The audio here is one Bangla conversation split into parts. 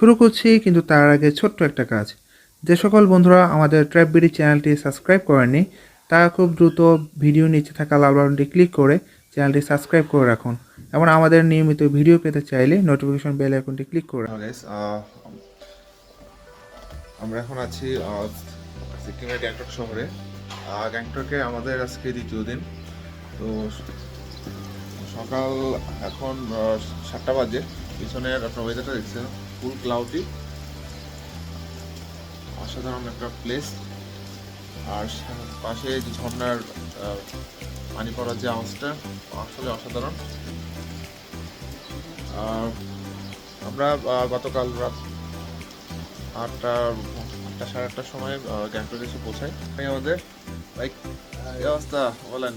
শুরু করছি কিন্তু তার আগে ছোট্ট একটা কাজ। যে সকল বন্ধুরা আমাদের ট্র্যাপ বিডি চ্যানেলটি সাবস্ক্রাইব করেননি তারা খুব দ্রুত ভিডিও নিচে থাকা লাল বাটনটি ক্লিক করে চ্যানেলটি সাবস্ক্রাইব করে রাখুন। এবং আমাদের নিয়মিত ভিডিও পেতে চাইলে নোটিফিকেশন বেল আইকনটি ক্লিক করে রাখুন। uh, আমরা এখন আছি সিকিমের গ্যাংটক শহরে। গ্যাংটকে আমাদের আজকে দ্বিতীয় দিন। তো সকাল এখন সাতটা বাজে। পিছনের আপনার ওয়েদারটা দেখছেন। ফুল ক্লাউডি অসাধারণ একটা প্লেস আর পাশে যে ঝর্ণার আহ, পানি পড়ার যে আওয়াজটা আসলে অসাধারণ. আমরা গতকাল রাত আটটা আটটা সাড়ে আটটার সময় গ্যাংটক এসে পৌঁছাই। আমাদের এই অবস্থা? বলেন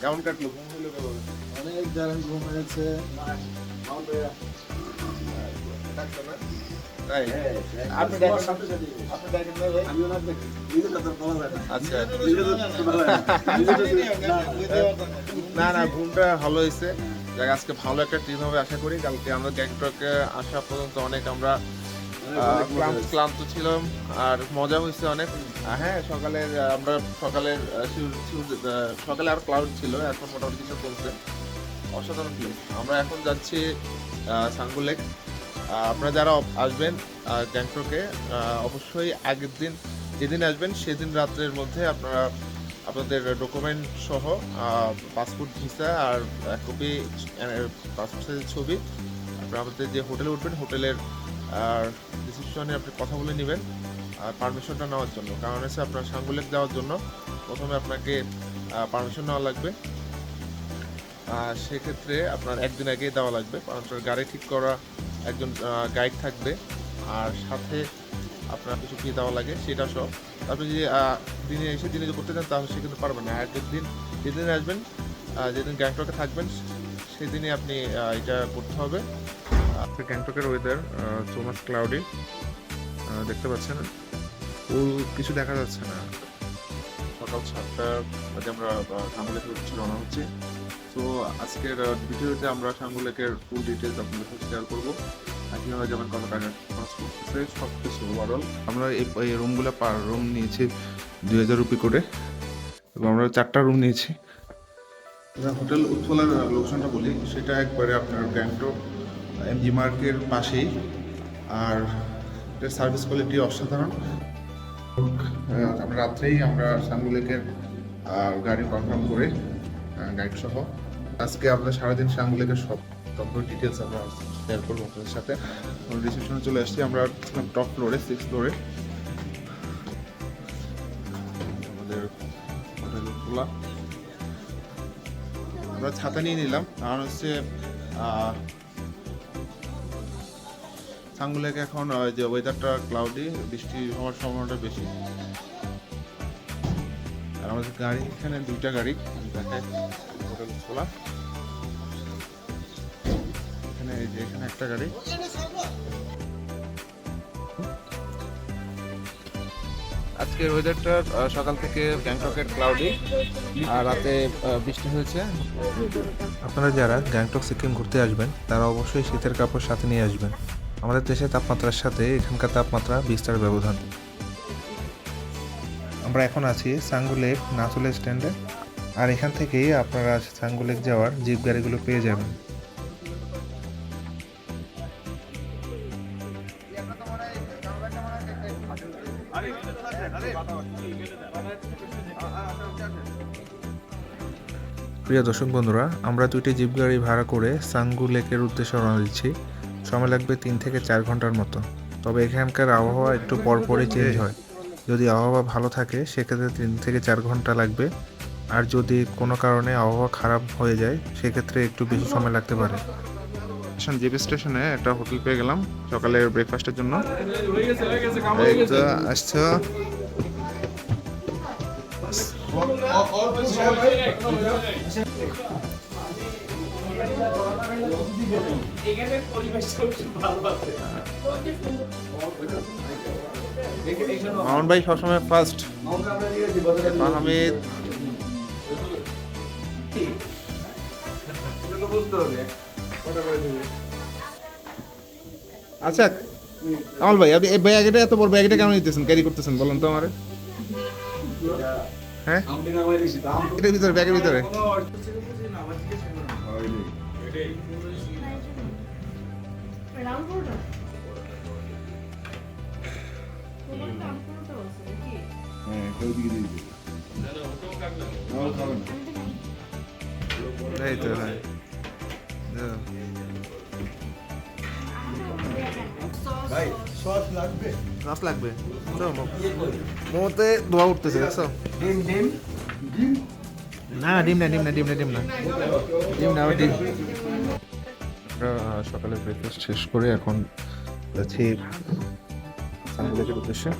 কেমন কাটলো? ঘুম হইল কেমন? অনেক দারুণ ঘুম হয়েছে। দেখেন না না না ঘুমটা ভালো হয়েছে। যাক, আজকে ভালো একটা ট্রিপ হবে, আশা করি। কালকে আমরা গ্যাংটকে আসা পর্যন্ত অনেক আমরা ক্লান্ত ছিলাম, আর মজা হয়েছে অনেক। হ্যাঁ সকালে আমরা সকালে সকালে আর ক্লাউড ছিল, এখন মোটামুটি কিছু কমছে। অসাধারণ প্লেস আমরা এখন যাচ্ছি সাঙ্গু লেক আপনারা যারা আসবেন গ্যাংটকে অবশ্যই আগের দিন, যেদিন আসবেন, সেদিন রাত্রের মধ্যে আপনারা আপনাদের ডকুমেন্ট সহ পাসপোর্ট ভিসা আর কপি পাসপোর্ট সাইজের ছবি, আপনারা আমাদের যে হোটেলে উঠবেন, হোটেলের রিসিপশনে আপনি কথা বলে নেবেন, আর পারমিশনটা নেওয়ার জন্য। কারণ হচ্ছে আপনার সাঙ্গুলেক যাওয়ার জন্য প্রথমে আপনাকে পারমিশন নেওয়া লাগবে। সেক্ষেত্রে আপনার একদিন আগে দেওয়া লাগবে কারণ আপনার গাড়ি ঠিক করা একজন গাইড থাকবে আর সাথে আপনার কিছু ফি দেওয়া লাগে সেটা সব। আপনি যদি দিনে এসে দিনে যদি করতে চান তাহলে সে কিন্তু পারবেন না। আগের দিন যেদিন আসবেন যেদিন গ্যাংটকে থাকবেন সেদিনই আপনি এটা করতে হবে। গ্যাংটকের ওয়েদার সো মাচ ক্লাউডি দেখতে পাচ্ছেন? ফুল কিছু দেখা যাচ্ছে না। সকাল সাতটা বাজে আমরা সাঙ্গুলেকের উদ্দেশ্যে রওনা হচ্ছি। তো আজকের ভিডিওতে আমরা সাঙ্গুলেকের ফুল ডিটেলস আপনাদের সাথে শেয়ার করব। আর কীভাবে যেমন কত টাকা খরচ করতেছে সব কিছু ওভারঅল আমরা এই রুমগুলো পার রুম নিয়েছি দুই হাজার রুপি করে। এবং আমরা চারটা রুম নিয়েছি। হোটেল উৎফলার লোকেশনটা বলি। সেটা একবারে আপনার গ্যাংটক এমজি মার্কের পাশেই। আর এটার সার্ভিস কোয়ালিটি অসাধারণ। আমরা রাত্রেই আমরা সাঙ্গুলেকের আহ, গাড়ি কনফার্ম করে গাইড সহ আজকে আমরা সারাদিন সাঙ্গুলেকের সব সম্পূর্ণ ডিটেলস আমরা শেয়ার করব আপনাদের সাথে। রিসেপশনে চলে আসছি আমরা টপ ফ্লোরে সিক্স ফ্লোরে আমাদের খোলা। আমরা ছাতা নিয়ে নিলাম কারণ হচ্ছে সাঙ্গুলেকে এখন আহ, যে ওয়েদারটা ক্লাউডি বৃষ্টি হওয়ার সম্ভাবনাটা বেশি। আর আমাদের গাড়ি এখানে দুইটা গাড়ি দেখাই হোটেল খোলা। যে এখানে একটা গাড়ি। আজকের ওয়েদারটা সকাল থেকে গ্যাংটকের ক্লাউডি আর রাতে বৃষ্টি হয়েছে। আপনারা যারা গ্যাংটক সিকিম ঘুরতে আসবেন তারা অবশ্যই শীতের কাপড় সাথে নিয়ে আসবেন। আমাদের দেশের তাপমাত্রার সাথে এখানকার তাপমাত্রা বিস্তার ব্যবধান। আমরা এখন আছি সাঙ্গু লেক নাচুলে স্ট্যান্ডে আর এখান থেকেই আপনারা সাঙ্গু লেক যাওয়ার জিপ গাড়িগুলো পেয়ে যাবেন। প্রিয় দর্শক বন্ধুরা আমরা দুইটি জিপ গাড়ি ভাড়া করে সাঙ্গু লেকের উদ্দেশ্যে রওনা দিচ্ছি। সময় লাগবে তিন থেকে চার ঘণ্টার মতো। তবে এখানকার আবহাওয়া একটু পরপরই চেঞ্জ হয়। যদি আবহাওয়া ভালো থাকে সেক্ষেত্রে তিন থেকে চার ঘণ্টা লাগবে। আর যদি কোনো কারণে আবহাওয়া খারাপ হয়ে যায় সেক্ষেত্রে একটু বেশি সময় লাগতে পারে। স্টেশন জিপি স্টেশনে একটা হোটেল পেয়ে গেলাম সকালে ব্রেকফাস্টের জন্য। মামুন ভাই সবসময় ফার্স্ট আহমেদ আচ্ছা কামাল ভাই, আপনি এই ব্যাগটা এত বড় ব্যাগটা কেন নিতেছেন? ক্যারি করতেছেন, বলুন তো আমারে। হ্যাঁ? এটার ভিতরে ব্যাগের ভিতরে। রামপুরটা এই তো হ্যাঁ। সস লাগবে মাছ লাগবে তো মোতে ধোয়া উঠতেছে দেখছ ডিম ডিম ডিম না ডিম না ডিম না ডিম না ডিম না ডিম না ডিম সকালে ব্রেকফাস্ট শেষ করে এখন যাচ্ছি সানগুলোকের উদ্দেশ্যে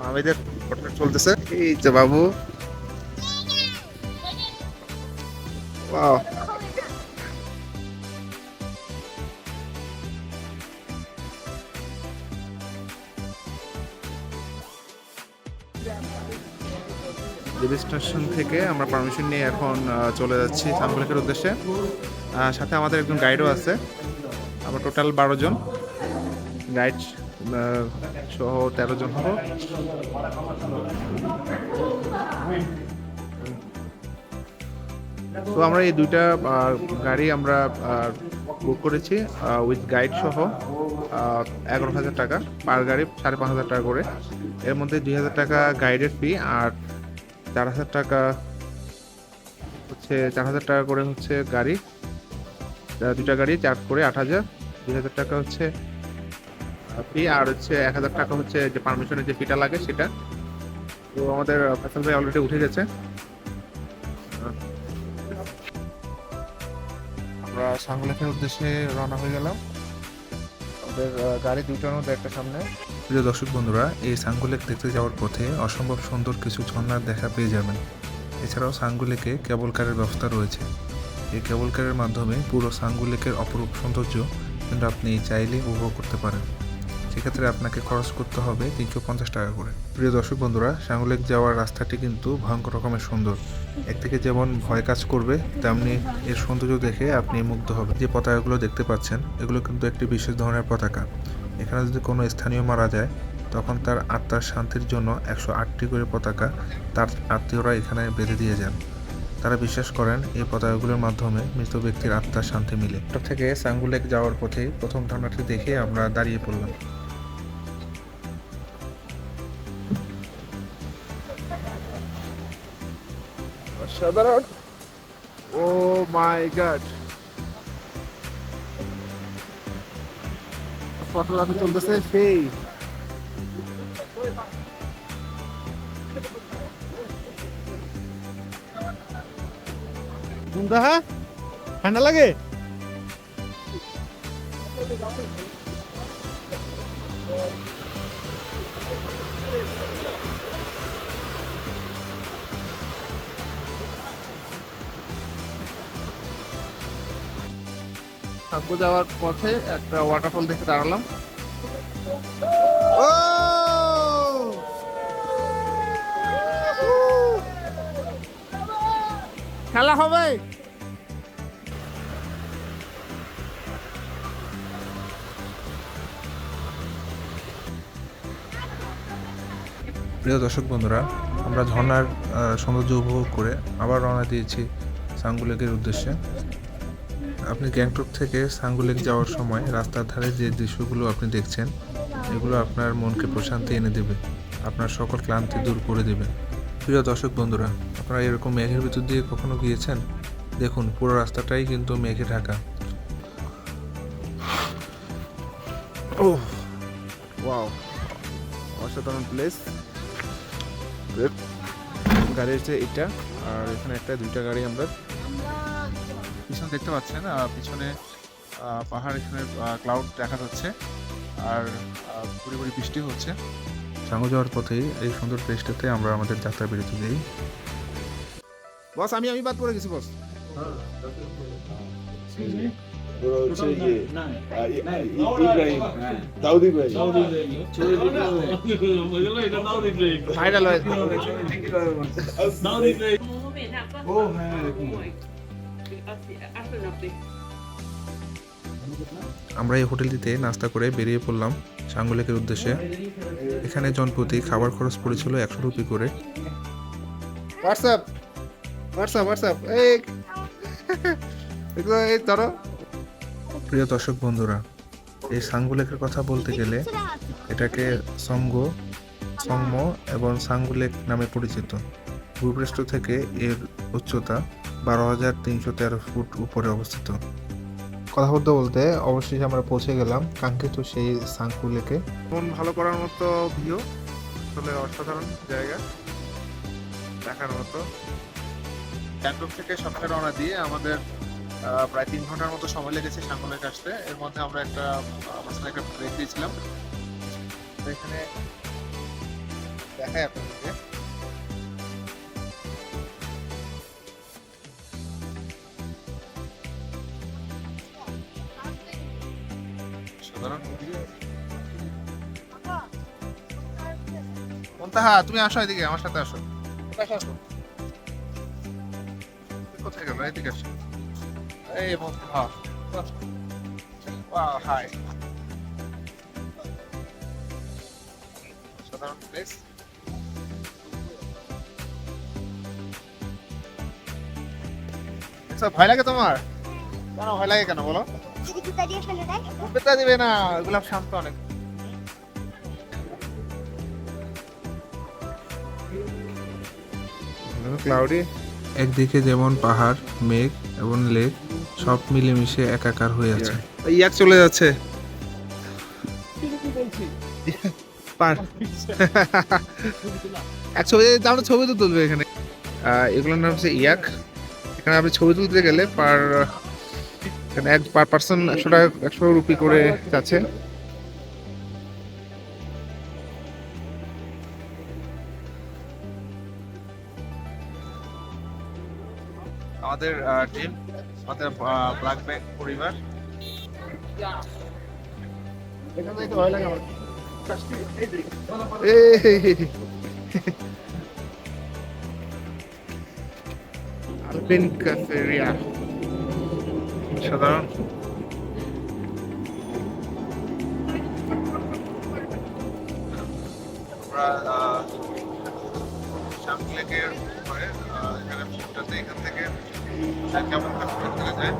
আমাদের ঘটনা চলতেছে এই যে বাবু Wow. রেল স্টেশন থেকে আমরা পারমিশন নিয়ে এখন চলে যাচ্ছি সানগুলেকের উদ্দেশ্যে। সাথে আমাদের একজন গাইডও আছে। আমরা টোটাল বারো জন। গাইড সহ তেরো জন হব। তো আমরা এই দুইটা গাড়ি আমরা বুক করেছি উইথ গাইড সহ এগারো হাজার টাকা পার গাড়ি, সাড়ে পাঁচ হাজার টাকা করে। এর মধ্যে দুই হাজার টাকা গাইডের ফি আর চার হাজার টাকা হচ্ছে, চার হাজার টাকা করে হচ্ছে গাড়ি। দুইটা গাড়ি চার করে আট হাজার। দুই হাজার টাকা হচ্ছে ফি আর হচ্ছে এক হাজার টাকা হচ্ছে যে পারমিশনের যে ফিটা লাগে সেটা। তো আমাদের ফেসল ভাই অলরেডি উঠে গেছে। আমরা সাংগুলেখের উদ্দেশ্যে রওনা হয়ে গেলাম। আমাদের গাড়ি দুইটার মধ্যে একটা সামনে। প্রিয় দর্শক বন্ধুরা, এই সাঙ্গুলেক দেখতে যাওয়ার পথে অসম্ভব সুন্দর কিছু ঝর্ণার দেখা পেয়ে যাবেন। এছাড়াও সাঙ্গুলেকে কেবল কারের ব্যবস্থা রয়েছে। এই কেবল কারের মাধ্যমে পুরো সাঙ্গুলেকের অপরূপ সৌন্দর্য কিন্তু আপনি চাইলে উপভোগ করতে পারেন। সেক্ষেত্রে আপনাকে খরচ করতে হবে তিনশো পঞ্চাশ টাকা করে। প্রিয় দর্শক বন্ধুরা, সাঙ্গুলেক যাওয়ার রাস্তাটি কিন্তু ভয়ঙ্কর রকমের সুন্দর। একদিকে যেমন ভয় কাজ করবে, তেমনি এর সৌন্দর্য দেখে আপনি মুগ্ধ হবে যে পতাকাগুলো দেখতে পাচ্ছেন, এগুলো কিন্তু একটি বিশেষ ধরনের পতাকা। এখানে যদি কোনো স্থানীয় মারা যায়, তখন তার আত্মার শান্তির জন্য একশো আটটি করে পতাকা তার আত্মীয়রা এখানে বেঁধে দিয়ে যান। তারা বিশ্বাস করেন, এই পতাকাগুলোর মাধ্যমে মৃত ব্যক্তির আত্মার শান্তি মিলে। থেকে সাঙ্গুলেক যাওয়ার পথে প্রথম ধারণাটি দেখে আমরা দাঁড়িয়ে পড়লাম। সাধারণ। ও মাই গড। ফটোগ্রাফি চলতেছে সেই হ্যাঁ? ঠান্ডা লাগে? সাঙ্গু যাওয়ার পথে একটা ওয়াটারফল দেখে দাঁড়ালাম। খেলা হবে। প্রিয় দর্শক বন্ধুরা আমরা ঝর্ণার আহ, সৌন্দর্য উপভোগ করে আবার রওনা দিয়েছি সাঙ্গুলেকের উদ্দেশ্যে। আপনি গ্যাংটক থেকে সাঙ্গুলেক যাওয়ার সময় রাস্তার ধারে যে দৃশ্যগুলো আপনি দেখছেন, এগুলো আপনার মনকে প্রশান্তি এনে দেবে। আপনার সকল ক্লান্তি দূর করে দেবে। প্রিয় দর্শক বন্ধুরা, আপনারা এরকম মেঘের ভিতর দিয়ে কখনো গিয়েছেন? দেখুন, পুরো রাস্তাটাই কিন্তু মেঘে ঢাকা। ওয়াও, অসাধারণ প্লেস গাড়ি হচ্ছে এটা, আর এখানে একটা, দুইটা গাড়ি আমরা পিছনে দেখতে পাচ্ছেন পিছনে আহ, পাহাড় এখানে ক্লাউড দেখা যাচ্ছে আর পরিবারই বৃষ্টি হচ্ছে। সাঙ্গু যাওয়ার পথেই এই সুন্দর প্লেসটাতে আমরা আমাদের যাত্রা বিরতি দিই বস আমি আমি বাদ পড়ে গেছি বস। ফাইনাল হয়ে আমরা এই হোটেলটিতে নাস্তা করে বেরিয়ে পড়লাম সাঙ্গু লেকের উদ্দেশ্যে। এখানে জনপ্রতি খাবার খরচ পড়েছিল একশো রুপি করে। হোয়াটসঅ্যাপ হোয়াটসঅ্যাপ হোয়াটসঅ্যাপ এই। এগুলো এই ধরো। প্রিয় দর্শক বন্ধুরা এই সাঙ্গু লেকের কথা বলতে গেলে এটাকে সঙ্গ সঙ্গ এবং সাঙ্গু লেক নামে পরিচিত। ভূপৃষ্ঠ থেকে এর উচ্চতা বারো হাজার তিনশো তেরো ফুট উপরে অবস্থিত। কথা বলতে বলতে অবশেষে আমরা পৌঁছে গেলাম কাঙ্ক্ষিত সেই সাঙ্গু লেকে। মন ভালো করার মতো ভিউ আসলে অসাধারণ জায়গা দেখার মতো। গ্যাংটক থেকে সকালে রওনা দিয়ে আমাদের প্রায় তিন ঘণ্টার মতো সময় লেগেছে সাঙ্গলেক আসতে। এর মধ্যে আমরা একটা মাঝখানে একটা ব্রেক দিয়েছিলাম। তো এখানে দেখাই আপনাদেরকে। মন্তাহা তুমি আসো এদিকে আমার সাথে আসো। কোথায় গেল? এদিকে আসো। এই. সাধারণ প্লেস আচ্ছা ভয় লাগে তোমার? কেন ভয় লাগে কেন বলো? দিবে না ওগুলো শান্ত অনেক। ক্লাউডি একদিকে যেমন পাহাড় মেঘ এবং লেক সব মিলেমিশে একাকার হয়ে আছে। ইয়াক চলে যাচ্ছে। পার। এক ছবি আমরা ছবি তো তুলবে এখানে। এগুলোর নাম হচ্ছে ইয়াক। এখানে আপনি ছবি তুলতে গেলে পার এখানে এক পার পার্সন একশো টাকা একশো রুপি করে যাচ্ছে। আমাদের টিম আমাদের ব্ল্যাক ব্যাংক পরিবার। আলপিন সাধারণ। শামলেকের পরে আহ, এখানে এখান থেকে কেমন যায়?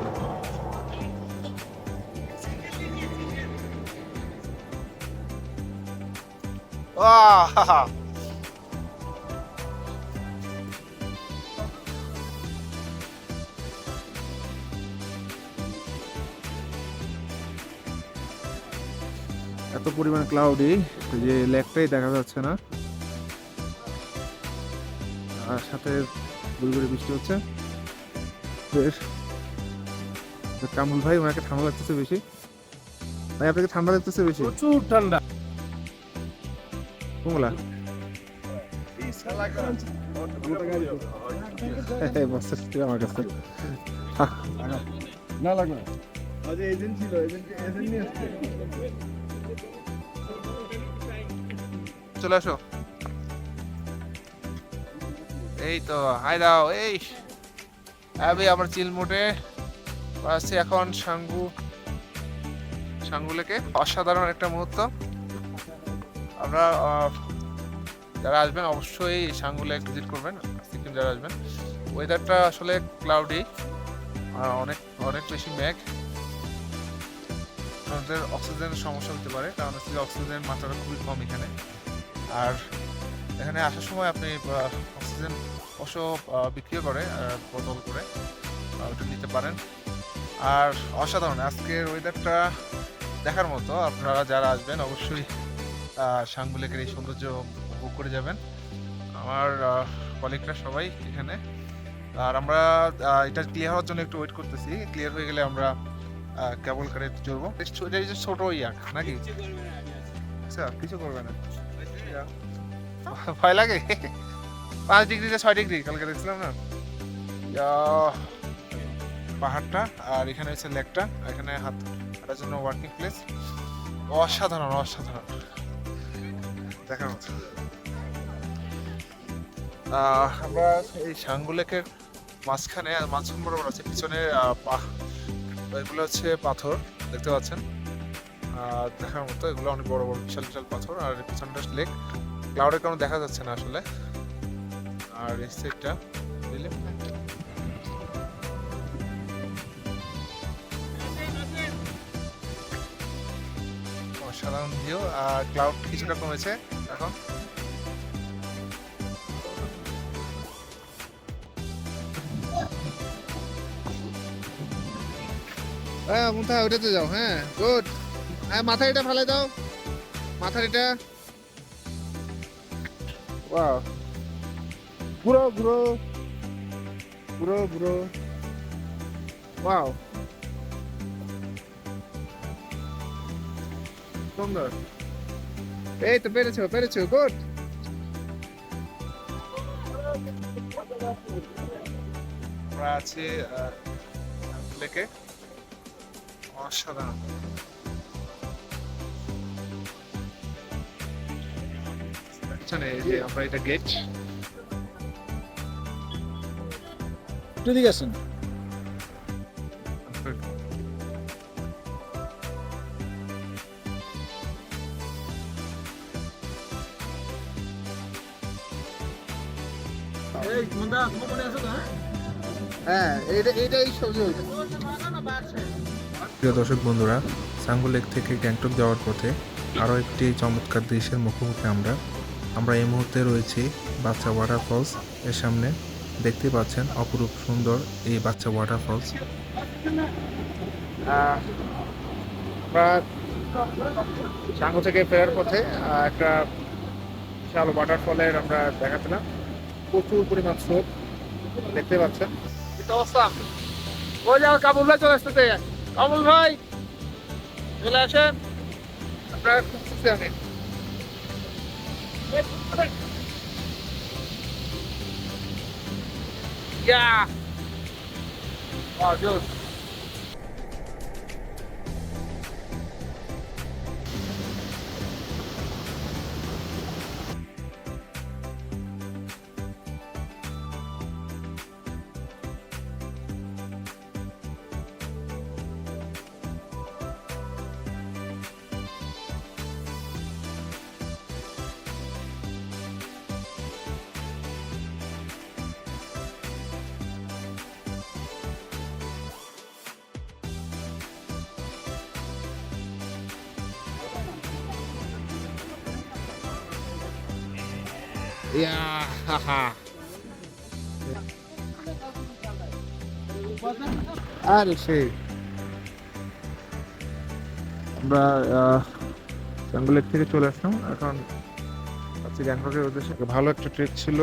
এত পরিমাণ ক্লাউডি যে লেকটাই দেখা যাচ্ছে না। আর সাথে গুড়ি বৃষ্টি হচ্ছে। বেশ। তো কামরুল ভাই ওনাকে ঠান্ডা লাগতেছে বেশি। ভাই আপনাকে ঠান্ডা লাগতেছে বেশি? প্রচুর ঠান্ডা। কমলা। বস্তা আমার কাছে। না লাগবে আজ এজেন্ট ছিল এজেন্ট এজেন্ট নিয়ে চলে আসো। এই তো হাই দাও, এই। আমার চিল মোটে। আছি এখন সাঙ্গু। সাঙ্গু লেকে অসাধারণ একটা মুহূর্ত। আমরা যারা আসবেন অবশ্যই সাঙ্গু লেক ভিজিট করবেন, সিকিম যারা আসবেন। ওয়েদারটা আসলে ক্লাউডি আর অনেক অনেক বেশি মেঘ। আমাদের অক্সিজেনের সমস্যা হতে পারে, কারণ অক্সিজেনের মাত্রাটা খুবই কম এখানে। আর এখানে আসার সময় আপনি অক্সিজেন অবশ্য আহ, বিক্রিও করে বোতল করে ওটা নিতে পারেন। আর অসাধারণ আজকের ওয়েদারটা দেখার মতো। আপনারা যারা আসবেন অবশ্যই আহ, সাঙ্গু লেকের এই সৌন্দর্য উপভোগ করে যাবেন। আমার কলিগরা সবাই এখানে। আর আমরা এটা ক্লিয়ার হওয়ার জন্য একটু ওয়েট করতেছি। ক্লিয়ার হয়ে গেলে আমরা কেবল কারে চলবো এটা যে ছোট ইয়াক নাকি? আচ্ছা কিছু করবে না। ভয় লাগে? পাঁচ ডিগ্রিতে ছয় ডিগ্রি, কালকে দেখছিলাম না? পাহাড়টা, আর এখানে হচ্ছে লেকটা এখানে হাত হাঁটার জন্য ওয়ার্কিং প্লেস অসাধারণ অসাধারণ। দেখার মতো। আমরা এই সাঙ্গু লেকের মাঝখানে মাঝখান বরাবর আছে, পিছনে এগুলো হচ্ছে পাথর, দেখতে পাচ্ছেন? আর দেখার মতো, এগুলো অনেক বড় বড়, বিশাল বিশাল পাথর, আর পিছনটা লেক। ক্লাউডের কারণে দেখা যাচ্ছে না আসলে। আর এই সাইডটা বুঝলে অসাধারণ ভিউ আর ক্লাউড কিছুটা কমেছে এখন। হ্যাঁ মুথা ওইটাতে যাও হ্যাঁ গুড হ্যাঁ মাথা এটা ফেলে দাও। মাথার এটা ওয়াও ঘুরো ঘুরো ঘুরো ঘুরো ওয়াও সুন্দর এই তো পেরেছ পেরেছ গুড আমরা আছি লেকে অসাধারণ আমরা এটা গেট একটু দিকে আসেন হ্যাঁ? এটা এটাই সবজি প্রিয় দর্শক বন্ধুরা সাঙ্গু লেক থেকে গ্যাংটক যাওয়ার পথে আরও একটি চমৎকার দৃশ্যের মুখোমুখি আমরা। আমরা এই মুহূর্তে রয়েছি বাচ্চা ওয়াটারফলস এর সামনে। দেখতে পাচ্ছেন অপরূপ সুন্দর এই বাচ্চা ওয়াটারফলস আমরা সাঙ্গু থেকে ফেরার পথে একটা বিশাল ওয়াটারফলের আমরা দেখা পেলাম প্রচুর পরিমাণ স্রোত দেখতে পাচ্ছেন। অবস্থা। ওই কাবুল ভাই চলে আসতেছে। কাবুল ভাই চলে আসেন। আপনারা খুঁজতেছি আমি 呀！啊，就 Yeah, haha. আরে সেই আমরা জঙ্গলের থেকে চলে আসলাম। এখন আজকে গ্যাংটকের উদ্দেশ্যে। ভালো একটা ট্রিপ ছিল।